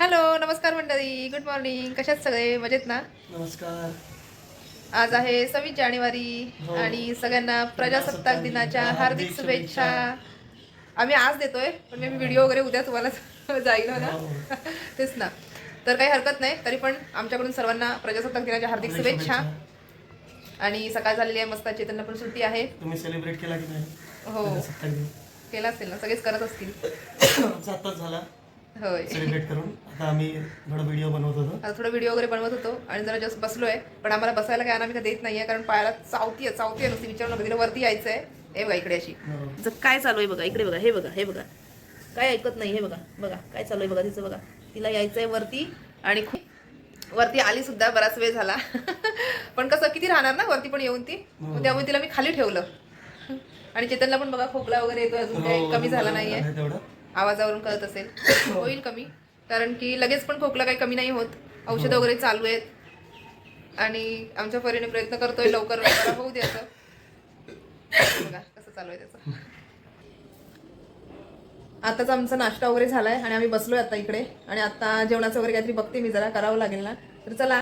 Hello नमस्कार मंडळी. Good morning कशात सगळे? मजेत ना? नमस्कार. आज आहे सव्वीस जानेवारी हो. आणि सगळ्यांना प्रजासत्ताक दिनाच्या हार्दिक शुभेच्छा. आम्ही आज देतोय पण मी व्हिडिओ वगैरे उद्या तुम्हाला जाईल हो ना? हो. तेच ना. तर काही हरकत नाही तरी पण आमच्याकडून सर्वांना प्रजासत्ताक दिनाच्या हार्दिक शुभेच्छा. आणि सकाळ झालेली आहे मस्त चेतनला पण सुट्टी आहे. तुम्ही सेलिब्रेट केला की नाही? हो. प्रजासत्ताक दिन. केला असेल ना सगळेच करत असतील. आमचा आत्ताच झाला. होय. सेलिब्रेट करून. आता आम्ही थोडा व्हिडिओ बनवत होतो. आता थोडं व्हिडिओ वगैरे बनवत होतो आणि जरा जस्ट बसलोय. पण आम्हाला बसायला काय अनामिका देत नाहीये कारण पायाला चावती आहे चावती आहे नुसती विचारू नका तिला वरती यायचं आहे हे बघा इकडे अशी. जर काय चालू आहे बघा इकडे बघा हे बघा हे बघा. काय ऐकत नाही हे बघा बघा काय चालू आहे बघा तिचं बघा. तिला यायचं आहे वरती आणि वरती आली सुद्धा बराच वेळ झाला. पण कसं किती राहणार ना वरती पण येऊन ती? त्यामुळे तिला मी खाली ठेवलं. आणि चेतनला पण बघा खोकला वगैरे येतोय अजून काही हो, कमी झाला नाहीये. आहे आवाजावरून कळत असेल. होईल कमी. कारण की लगेच पण खोकला काही कमी नाही होत. औषधं वगैरे चालू आहेत. आणि आमच्या परीने प्रयत्न करतोय लवकर. होऊ द्यायचं बघा कसं चालू आहे त्याचं. आताच आमचा नाश्ता वगैरे झालाय आणि आम्ही बसलोय आता इकडे. आणि आता जेवणाचं वगैरे काहीतरी बघते मी जरा. करावं लागेल ना? तर चला.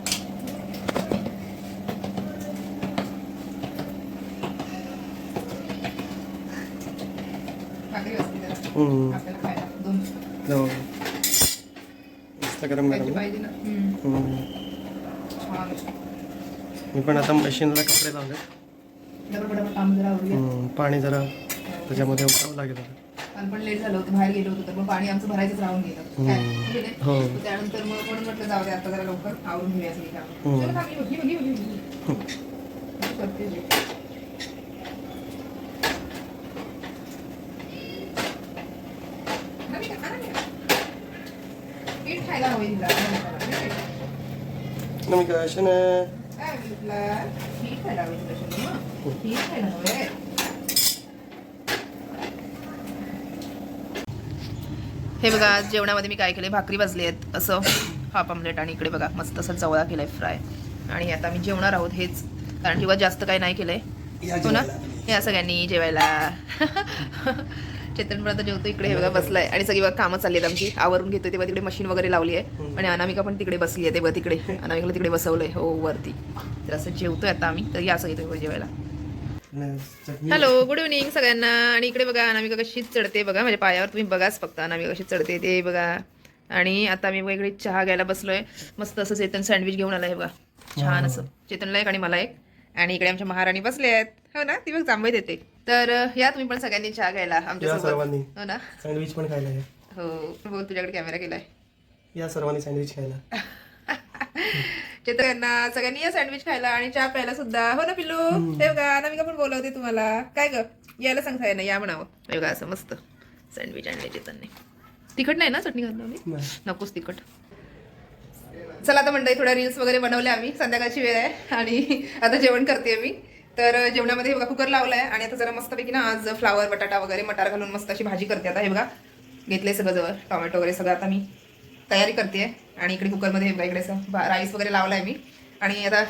भाकरी. आपल्याला खायला दोन. मस्त गरम पाहिजे ना हम्म. हम्म. छान मी पण आता मशीनला कपडे लावले डबल काम जरा आवडूया हम्म. पाणी जरा त्याच्यामध्ये उकळावं लागेल आता. काल पण लेट झालं होतं बाहेर गेलो होतो तर मग पाणी आमचं भरायचंच राहून गेलं काय? म्हणजे नाही? हो. मग त्यानंतर मग म्हणून म्हटलं जाऊ दे आता जरा लवकर आवरून घेऊया सगळी कामं. चला. करते. आणा मी का? आणा मी का? पीठ खायला हवं काय तुला? खायला हवं तुला शोनू. खायला. हे बघा आज जेवणामध्ये मी काय केले भाकरी भाजली आहेत. असं हाफ आमलेट आणि इकडे बघा मस्त असं जवळा केलाय फ्राय आणि आता मी जेवणार आहोत हेच. कारण किंवा जास्त काही नाही केलंय. हो ना. या सगळ्यांनी जेवायला. चेतन पण आता जेवतो इकडे हे बघा बसलाय. आणि सगळी बघा कामं चालली आहेत आमची. आवरून घेतोय तेव्हा तिकडे मशीन वगैरे लावली आहे. आणि अनामिका पण तिकडे बसली आहे तेव्हा तिकडे. अनामिकाला तिकडे बसवलंय. हो वरती. तर असं जेवतोय आता आम्ही. तर या सगळी तुम्ही जेवायला. हॅलो गुड इव्हनिंग सगळ्यांना. आणि इकडे बघा अनामिका कशी चढते बघा. माझ्या पायावर तुम्ही बघाच फक्त अनामिका कशी चढते ते बघा. आणि आता मी वेगळी चहा घ्यायला बसलोय. मस्त असं चेतन सँडविच घेऊन आलाय बघा. छान असं. चेतनला एक आणि मला एक. आणि इकडे आमच्या महाराणी बसले आहेत. हो ना? ती बघ जांभई देते. तर या तुम्ही पण सगळ्यांनी चहा घ्यायला आमच्या या सर्वांनी. हो ना? सँडविच पण खायला या. हो बोल तुझ्याकडे कॅमेरा केलाय. या सर्वांनी सँडविच खायला. यांना सगळ्यांनी या सँडविच खायला आणि चहा प्यायला सुद्धा. हो ना पिल्लू? हे बघा अनामिका पण बोलवते तुम्हाला. काय ग? यायला सांगता येणार या म्हणावं. हे बघा असं मस्त सँडविच आणले चेतनने. तिखट नाही ना चटणी घातलं मी नाही. नकोच तिखट. चला आता मंडळी थोड्या रील्स वगैरे बनवले आम्ही. संध्याकाळची वेळ आहे आणि आता जेवण करते मी तर जेवणामध्ये हे बघा कुकर लावलाय आणि आता जरा मस्तपैकी ना आज फ्लावर बटाटा वगैरे मटार घालून मस्त अशी भाजी करते आता. हे बघा घेतले सगळं जवळ टोमॅटो वगैरे सगळं आता मी तयारी करते आणि इकडे कुकरमध्ये हे बघा इकडे राईस वगैरे लावलाय मी. आणि आता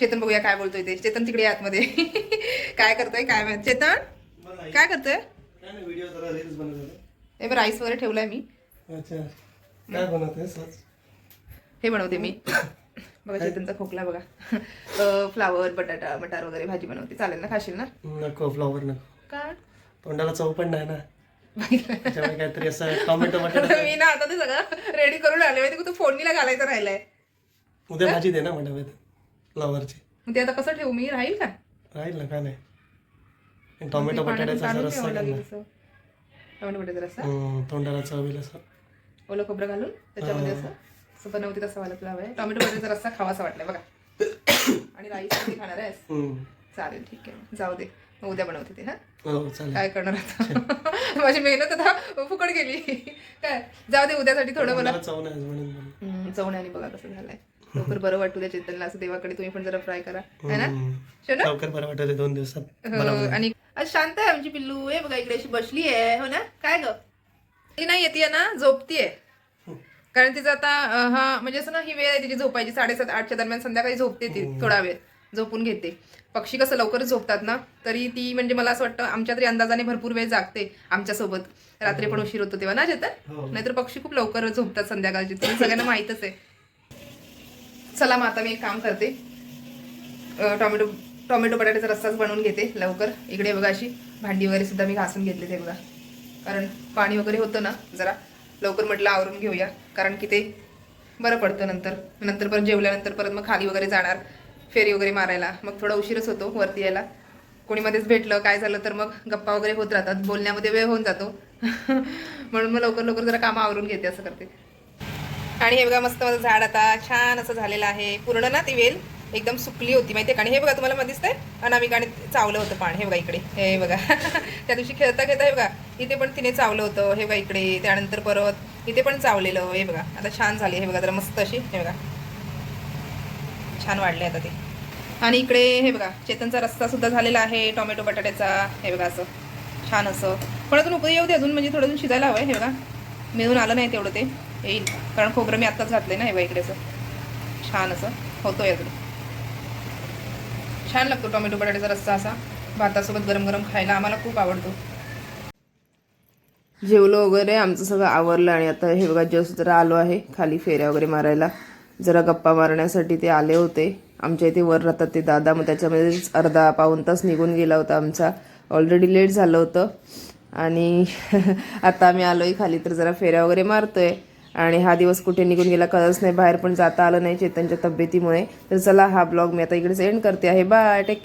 चेतन बघूया काय बोलतोय ते. चेतन तिकडे आतमध्ये. काय करतोय काय माहीत. चेतन काय करतोय. हे राईस वगैरे ठेवलाय मी. हे बनवते मी. बघा चेतनचा खोकला बघा. फ्लावर बटाटा मटार वगैरे भाजी बनवते. चालेल ना खाशील ना? नको फ्लॉवर नको. काय तोंडाला चव पण नाही ना. काहीतरी असं टोमॅटो बटाटा मी ना आता ते सगळं रेडी करून आले. माहिती तू फोडणीला घालायचं राहिलंय. उद्या भाजी दे ना म्हणा फ्लॉवरची मग ते आता कसं ठेवू? मी राहील का? राहील ना काय नाही? टोमॅटो बटाट्याचा रस्सा. टोमॅटो बटाटा रस्सा? तोंडाला चव येईल असं. ओलं खोबरं घालून त्याच्यामध्ये असं. असं बनवते तसं वाला तुला हवंय टोमॅटो बटाट्याचा रस्सा खावासा वाटलाय बघा. आणि राईस कधी खाणार आहेस. चालेल ठीक आहे. जाऊ दे. मग उद्या बनवते ते हा? हो काय करणार आता? माझी मेहनत आता फुकट गेली. काय? जाऊ दे उद्यासाठी थोडं मला तोंडाला चव नाही म्हणून म्हणून. हम्म, चवण्याने बघा कसं झालंय. लवकर बरं वाटू द्या चेतनला असं देवाकडे तुम्ही पण जरा फ्राय करा. है ना? लवकर बरं वाटत दोन दिवसात हो, आणि आज शांत आहे आमची पिल्लू. हे बघा इकडे अशी बसली आहे हो ना? काय ग? ती नाही येते ना? झोपतीये. कारण तिचं आता हा म्हणजे असं ना ही वेळ आहे तिची झोपायची. साडेसात आठच्या दरम्यान संध्याकाळी झोपते ती थोडा वेळ. झोपून घेते. पक्षी कसं लवकर झोपतात ना? तरी ती म्हणजे मला असं वाटतं आमच्या तरी अंदाजाने भरपूर वेळ जागते आमच्यासोबत. रात्री पण उशीर होतो तेव्हा ना चेतन? हो. नाहीतर पक्षी खूप लवकर झोपतात संध्याकाळची. ते सगळ्यांना माहीतच आहे. चला मग आता मी एक काम करते. टोमॅटो टोमॅटो बटाट्याचा रस्साच बनवून घेते लवकर. इकडे बघा अशी भांडी वगैरे सुद्धा मी घासून घेतले ते बघा. कारण पाणी वगैरे होतं ना जरा. लवकर म्हटलं आवरून घेऊया. कारण की ते बरं पडतं नंतर. नंतर परत जेवल्यानंतर परत मग खाली वगैरे जाणार फेरी वगैरे मारायला. मग थोडा उशीरच होतो वरती यायला. कोणी मध्येच भेटलं काय झालं तर मग गप्पा वगैरे होत राहतात. बोलण्यामध्ये वेळ होऊन जातो. म्हणून मग लवकर लवकर जरा कामं आवरून घेते असं करते. आणि हे बघा मस्त माझं झाड आता छान असं झालेलं आहे. पूर्ण ना ती वेल? एकदम सुकली होती. माहिती आहे का? आणि हे बघा तुम्हाला मग दिसतंय? अनामिकाने चावलं होतं पाणी हे बघा इकडे. हे बघा. त्या दिवशी खेळता खेळता हे बघा इथे पण तिने चावलं होतं. हे बघा इकडे. त्यानंतर परत इथे पण चावलेलं. हे बघा. आता छान झाली. हे बघा जरा मस्त अशी. हे बघा. छान वाढले आता ते. आणि इकडे हे बघा चेतनचा रस्ता सुद्धा झालेला आहे. टोमॅटो बटाट्याचा. हे बघा असं. छान असं. पण अजून उकळी येऊ दे अजून. म्हणजे थोडं अजून शिजायला हवं हे बघा. मिळून आलं नाही तेवढं ते. येईल. कारण खोबरं मी आत्ताच घातलं ना. हे बघा इकडे असं. छान असं. होतोय अजून. छान लागतो टोमॅटो बटाट्याचा रस्सा असा भातासोबत गरम गरम खायला आम्हाला खूप आवडतो. जेवलो वगैरे आमचं सगळं आवरलं आणि आता हे बघा जस्ट जरा आलो आहे खाली फेऱ्या वगैरे मारायला. जरा गप्पा मारण्यासाठी ते आले होते. आमच्या इथे वर राहतात ते दादा मग त्याच्यामध्येच अर्धा पाऊण तास निघून गेला होता आमचा. ऑलरेडी लेट झालं होतं. आणि आता आम्ही आलोय खाली तर जरा फेऱ्या वगैरे मारतोय. आणि हा दिवस कुठे निघून गेला कळच नाही. बाहेर पण जाता आलं नाही चेतनच्या तब्येतीमुळे. तर चला हा ब्लॉग मी आता इकडे एंड करते आहे. Bye take care